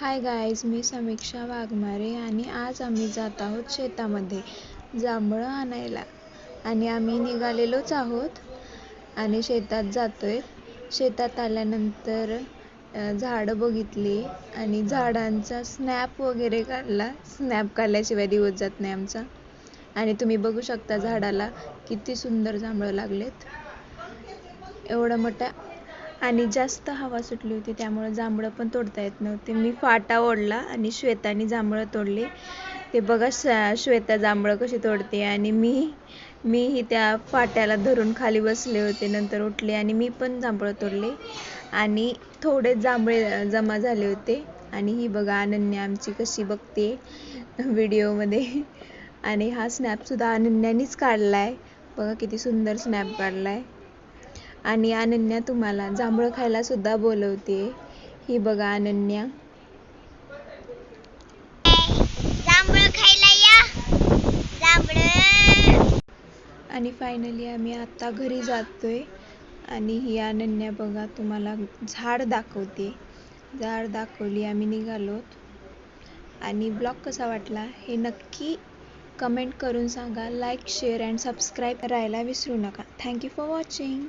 Hi guys मी समीक्षा वाघमारे आणि आज आम्ही जात आहोत शेतामध्ये जांभळं आणायला. आणि आम्ही निघालेलोच आहोत आणि शेतात जातोय. शेतात आल्यानंतर झाडं बघितली आणि झाडांचा स्नॅप वगैरे काढला. स्नॅप काढल्याशिवाय दिवस जात नाही आमचा. आणि तुम्ही बघू शकता झाडाला किती सुंदर जांभळं लागलेत. एवढं मोठ्या आणि जास्त हवा सुटली होती त्यामुळे जांभळं पण तोडता येत नव्हते. मी फाटा ओढला आणि श्वेताने जांभळं तोडले. ते बघा श्वेता जांभळं कशी तोडते. आणि मी मीही त्या फाट्याला धरून खाली बसले होते नंतर उठले आणि मी पण जांभळं तोडले. आणि थोडे जांभळे जमा झाले होते. आणि ही बघा अनन्या आमची कशी बघते व्हिडिओमध्ये. आणि हा स्नॅपसुद्धा अनन्यानीच काढला आहे बघा किती सुंदर स्नॅप काढला आहे आणि अनन्या तुम्हाला जांभळं खायला सुद्धा बोलवते. ही बघा अनन्या. आणि फायनली आम्ही आता घरी जातोय. आणि ही अनन्या बघा तुम्हाला झाड दाखवते. झाड दाखवली आम्ही निघालोत आणि ब्लॉग कसा वाटला हे नक्की कमेंट करून सांगा. लाईक शेअर अँड सबस्क्राईब करायला विसरू नका. Thank you for watching